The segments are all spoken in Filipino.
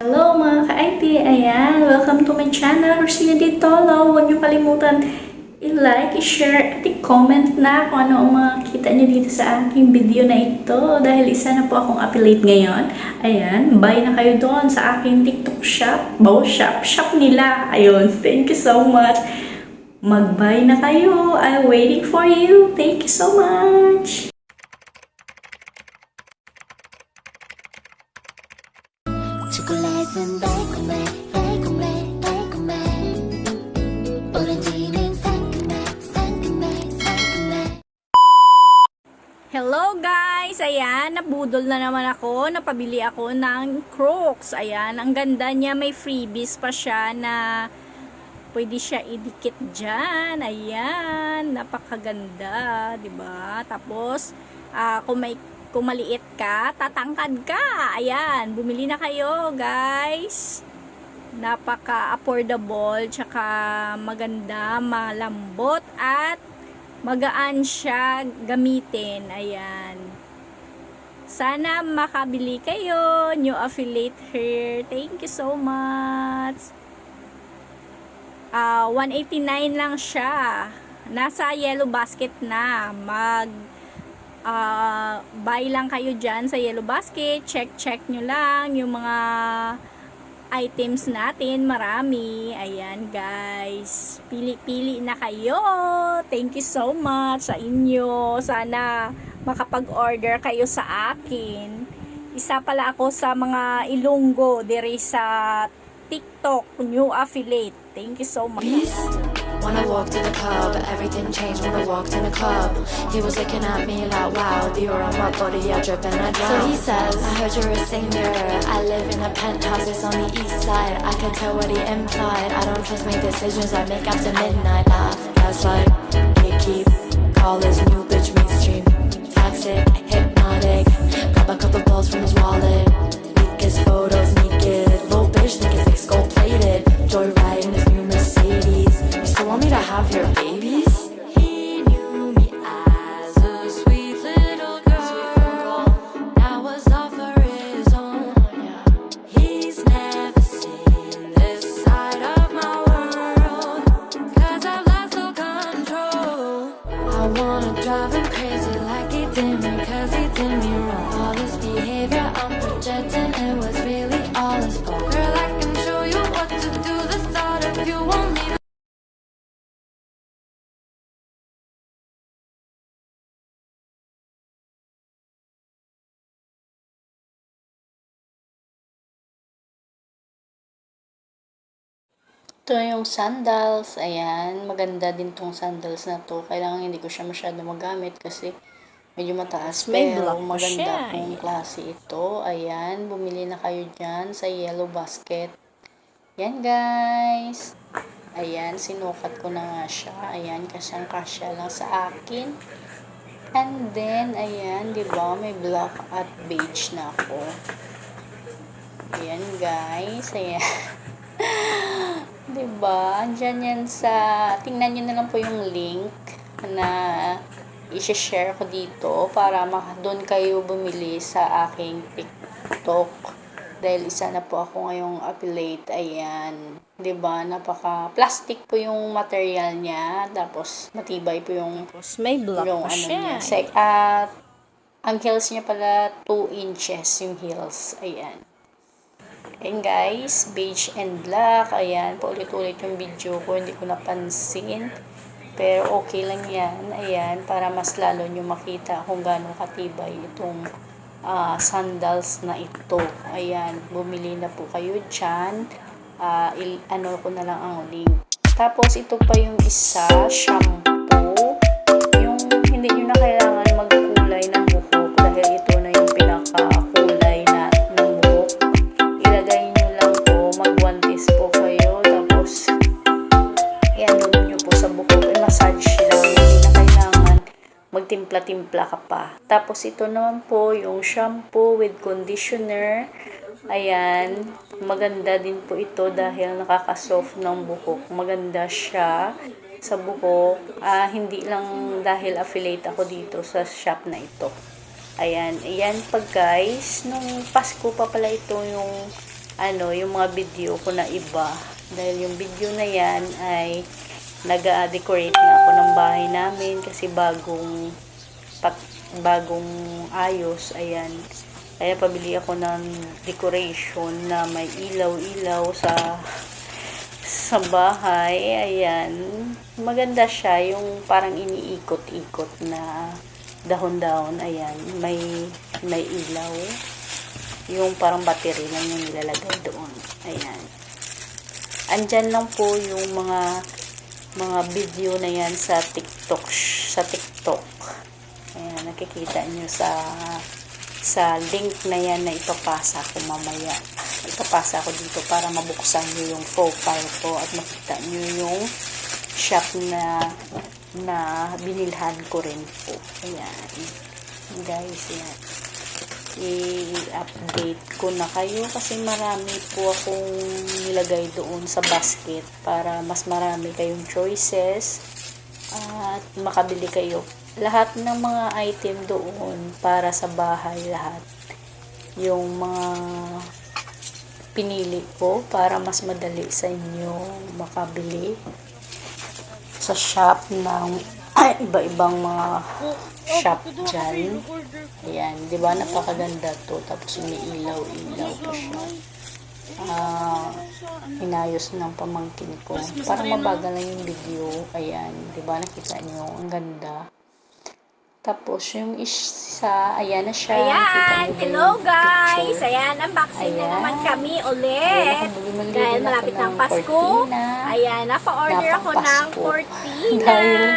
Hello mga ka-IT! Ayan, welcome to my channel, Rosina Di Tolo. Huwag niyo kalimutan i-like, i-share, at i-comment na kung ano ang mga kita niyo dito sa aking video na ito. Dahil isa na po akong affiliate ngayon. Ayan, buy na kayo doon sa aking TikTok shop, Bow Shop, shop nila. Ayun, thank you so much. Mag-buy na kayo. I'm waiting for you. Thank you so much. 초콜릿은 달콤해 달콤해 달콤해 오렌지는 상큼해 상큼해 상큼해 Hello guys! Ayan, nabudol na naman ako. Napabili ako ng Crocs. Ayan, ang ganda niya. May freebies pa siya na pwede siya idikit dyan. Ayan, napakaganda. 'di ba? Tapos, ah, kung may kung maliit ka, tatangkad ka. Ayan, bumili na kayo guys. Napaka-affordable, tsaka maganda, malambot, at magaan siya gamitin. Ayan. Sana makabili kayo. New affiliate here. Thank you so much. Ah, 189 lang siya. Nasa yellow basket na. Mag ah, buy lang kayo dyan sa yellow basket. Check, check nyo lang yung mga items natin. Marami. Ayan, guys. Pili-pili na kayo. Thank you so much sa inyo. Sana makapag-order kayo sa akin. Isa pala ako sa mga Ilonggo diri sa TikTok, new affiliate. Thank you so much. When I walked in the club, everything changed when I walked in the club. He was looking at me like, wow, the aura on my body, I drip and I drown. So he says, I heard you're a singer. I live in a penthouse, it's on the east side. I can tell what he implied. I don't trust my decisions I make after midnight. Laugh, gaslight, gatekeep. Call his new bitch mainstream. Toxic, hypnotic. Grab a couple balls from his Ito yung sandals. Ayan. Maganda din tong sandals na to. Kailangan hindi ko siya masyado magamit kasi medyo mataas. May Pero maganda siya, eh. pong klase ito. Ayan. Bumili na kayo dyan sa yellow basket. Yan guys. Ayan. Sinukat ko na nga siya. Ayan. Kasyang kasya lang sa akin. And then, ayan. di ba May black at beige na ako. Ayan guys. Ayan. 'Di ba? Diyan yan sa tingnan niyo na lang po yung link na i-share ko dito para doon kayo bumili sa aking TikTok. Dahil isa na po ako ngayong affiliate. Ayan. ba? Napaka plastic po yung material niya. Tapos matibay po yung Tapos may block yung pa ano siya. niya. At ang heels niya pala 2 inches yung heels. Ayan. Ayan guys, beige and black. Ayan, paulit-ulit yung video ko. Hindi ko napansin. Pero okay lang yan. Ayan, para mas lalo nyo makita kung gaano katibay itong ah, sandals na ito. Ayan, bumili na po kayo dyan. Ah, il- ano ko na lang ang link. Tapos ito pa yung isa, shampoo. Yung hindi nyo na kailangan magtimpla-timpla ka pa. Tapos ito naman po, yung shampoo with conditioner, ayan, maganda din po ito dahil nakaka-soft ng buhok, maganda siya sa buhok, ah, hindi lang dahil affiliate ako dito sa shop na ito. Ayan, ayan pa guys, nung Pasko pa pala ito yung ano, yung mga video ko na iba. Dahil yung video na yan ay nag-decorate na ako ng bahay namin kasi bagong pat, bagong ayos. Ayan. Kaya pabili ako ng decoration na may ilaw-ilaw sa sa bahay. Ayan. Maganda siya. Yung parang iniikot-ikot na dahon-dahon. Ayan. May, may ilaw. Yung parang battery lang yung nilalagay doon. Ayan. Andyan lang po yung mga mga video na yan sa TikTok. Sa TikTok. Ayan. Nakikita nyo sa sa link na yan na ipapasa ko mamaya. Ipapasa ko dito para mabuksan nyo yung profile ko at makita nyo yung shop na na binilhan ko rin po. Ayan. Guys, yan. I-update ko na kayo kasi marami po akong nilagay doon sa basket para mas marami kayong choices at makabili kayo. Lahat ng mga item doon para sa bahay lahat. Yung mga pinili ko para mas madali sa inyo makabili. Sa shop ng iba-ibang mga shop dyan ayan, di ba? Napakaganda to. Tapos may ilaw-ilaw pa siya. Ah inayos ng pamangkin ko. Para mabagal lang yung video. Ayan, di ba? Nakita nyo ang ganda tapos yung isa ayan na siya Ayan, hello guys! picture? Ayan, unboxing na Ayan. naman kami Ayan, ulit. nakabili-bili Dahil malapit ng Pasko. cortina. Ayan, napa-order ako ng cortina. Dahil-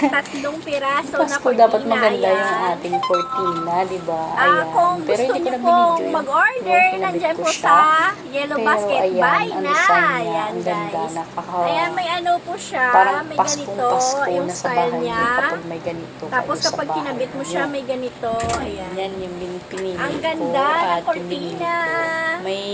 Tatlong piraso na Pasko cortina. dapat maganda ayan. yung ating cortina, di ba? Ah, Ayan. kung Pero gusto niyo na pong mag-order, ko po siya. sa Yellow Pero Basket ayan, Buy na. niya, Ayan, ganda, guys. nakaka- Ayan, may ano po siya. Parang may Paskong ganito, Pasko yung na sa style bahay niya. kapag may ganito Tapos sa kapag kinabit mo siya, may ganito. Ayan. Yan yung pinili Ang ganda ng at yung binili cortina. ko. May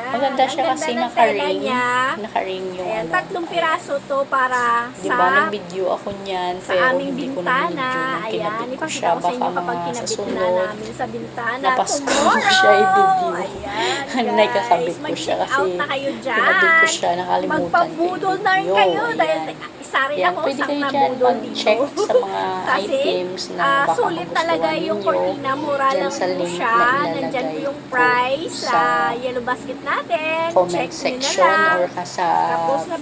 Ayan, maganda ang siya ganda kasi ng tela naka-ring. niya. Naka-ring yung Ayan, ano. tatlong piraso to para Di sa ba, nag-video ako niyan, sa pero aming hindi ko na bintana. video Ayan, kinabit ko ipakita siya. ko sa Baka inyo kapag mga sa kinabit na sunod, namin sa bintana na Pasko tomorrow. ko siya i-video. Ayan, guys. Naikakabit ko siya Mag-check kasi out na kayo dyan. kinabit ko siya, nakalimutan ko Magpabudol na rin i-video. kayo dahil Ayan. isa rin Yan, ako pwede sa kayo dyan nabudol mag-check dito. sa mga Kasi, items na ah, baka sulit talaga yung ninyo. cortina. Mura Dyan lang sa po link siya. ilalagay Nandyan po yung ko price sa, sa yellow basket natin. comment Check na section lang. or ka sa Tapos na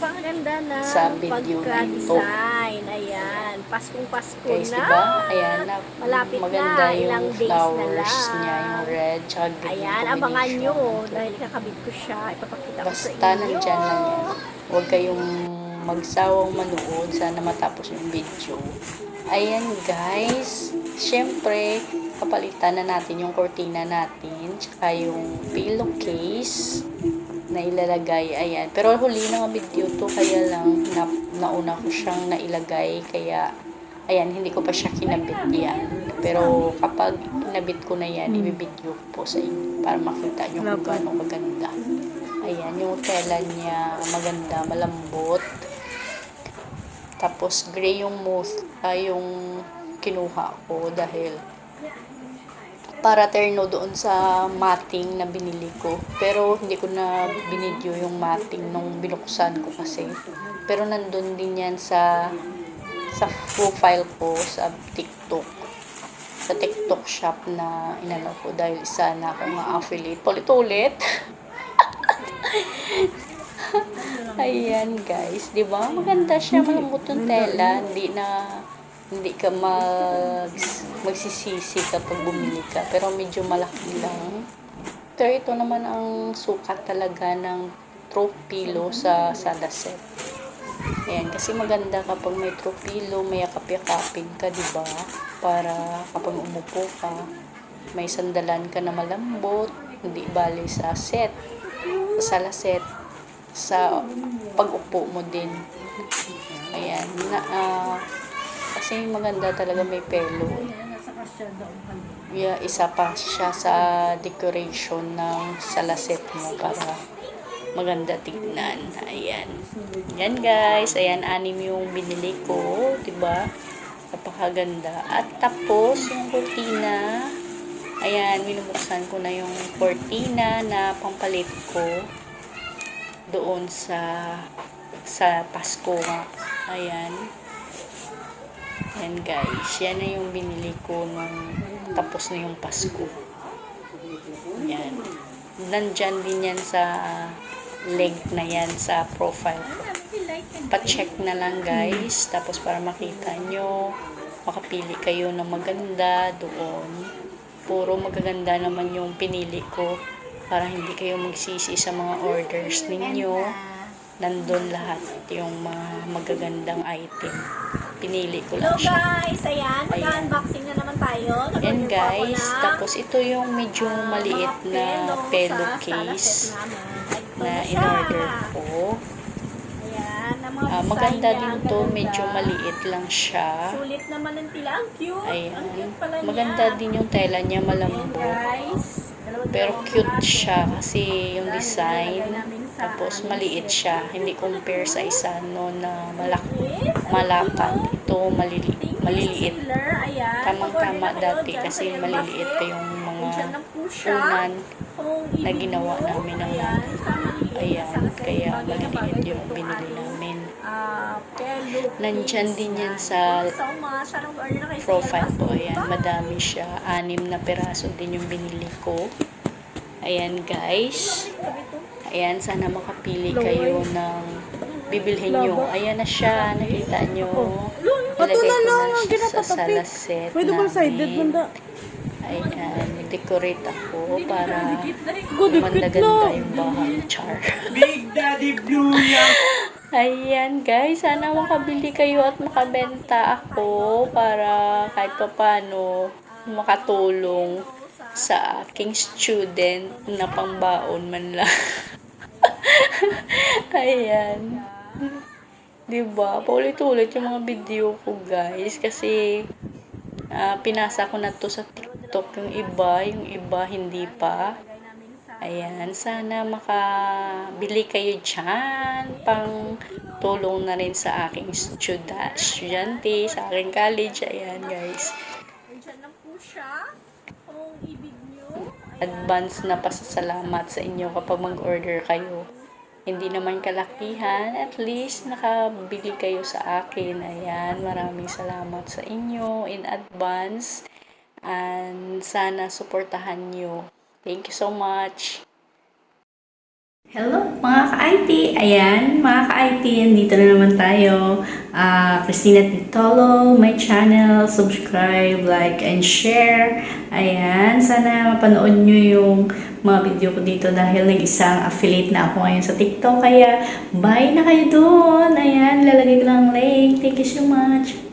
sa video na ito. pagka-design. Ayan, Paskong Pasko guys, na. diba? Ayan, na, Malapit maganda na, yung ilang days na flowers lang. niya, yung red, tsaka green Ayan, abangan combination. nyo. Dahil kakabit ko siya. Ipapakita ko sa Basta inyo. nandyan lang yan. Huwag kayong magsawang manood. Sana matapos yung video. Ayan guys. Siyempre, kapalitan na natin yung cortina natin. Tsaka yung pillowcase na ilalagay. Ayan. Pero huli na nga video to. Kaya lang na, nauna ko siyang nailagay. Kaya ayan, hindi ko pa siya kinabit yan. Pero kapag kinabit ko na yan, ibibideo ko po sa inyo para makita nyo kung gaano maganda. Ayan, yung tela niya maganda, malambot. Tapos gray yung mouth, ay yung kinuha ko dahil para terno doon sa matting na binili ko. Pero hindi ko na binidyo yung matting nung binuksan ko kasi. Pero nandun din yan sa sa profile ko sa TikTok. Sa TikTok shop na inano ko dahil isa na akong affiliate. Ulit-ulit. Ayan guys, 'di ba? Maganda siya, malambot yung tela, hindi na hindi ka mag magsisisi kapag bumili ka, pero medyo malaki lang. Pero ito naman ang sukat talaga ng throw pillow sa Salaset. Ayan, kasi maganda kapag may throw pillow, may yakap-yakapin ka, 'di ba? Para kapag umupo ka, may sandalan ka na malambot, hindi bali sa set, sa salaset, sa pag-upo mo din. Ayan, na, ah, kasi maganda talaga may pelo. Yeah, isa pa siya sa decoration ng salaset mo para maganda tignan. Ayan. Yan guys. Ayan, anim yung binili ko. 'di ba Napakaganda. At tapos, yung cortina, Ayan, minubuksan ko na yung cortina na pampalit ko doon sa sa Pasko nga. Ayan. Ayan guys, yan na yung binili ko nung tapos na yung Pasko. Ayan. Nandyan din yan sa link na yan sa profile ko. Pa-check na lang guys. Tapos para makita nyo, makapili kayo ng maganda doon. Puro magaganda naman yung pinili ko para hindi kayo magsisi sa mga orders ninyo. Nandun lahat yung mga magagandang item. Pinili ko Hello lang siya. guys, ayan, mag-unboxing na naman tayo. Yan Nag-order po ako guys, tapos ito yung medyo ah, maliit na pelo pelo sa sala case set namin. Ito na in-order ko. Ayan, design maganda niya, din ang to, medyo maliit lang siya. Sulit naman ang tila. Ang cute. Ayan. Ang cute pala niya. Maganda din yung tela niya, Ayan malambot. Pero cute siya kasi yung Ayan, design. Tapos maliit siya. Hindi compare sa isa no na malapat. cute. Ito malili, maliliit. Tamang-tama dati kasi maliliit pa yung mga unan. Na ginawa namin ng maliit, Ayan, kaya maliliit yung binili namin. Nandyan din yan sa profile ko. Ayan, madami siya. Anim na peraso din yung binili ko. Ayan guys. Ayan, sana makapili kayo ng bibilhin nyo. Ayan na siya, nakita nyo. Ilagay ko na siya sa sala set Pwede ba sided namin. banda? Ayan, nag-decorate ako para Good, gumanda-ganda yung bahay. Char. Big Daddy Blue yan. Ayan guys, sana makabili kayo at makabenta ako para kahit pa paano makatulong sa aking student na pangbaon man lang. Ayan. Diba? Paulit-ulit yung mga video ko guys kasi ah, pinasa ko na to sa TikTok yung iba, yung iba hindi pa. Ayan, sana makabili kayo dyan pang tulong na rin sa aking studa, estudyante, sa aking college. Ayan, guys. Andyan lang po siya. Kung ibig nyo. Advance na pasasalamat sa inyo kapag mag-order kayo. Hindi naman kalakihan, at least nakabili kayo sa akin. Ayan, maraming salamat sa inyo in advance. And sana suportahan nyo. Thank you so much. Hello mga ka-IT! Ayan, mga ka-IT, andito na naman tayo. Ah, Christina Titolo, my channel, subscribe, like, and share. Ayan, sana mapanood nyo yung mga video ko dito dahil nag-isang affiliate na ako ngayon sa TikTok. Kaya, bye na kayo doon! Ayan, lalagay ko lang link. Thank you so much!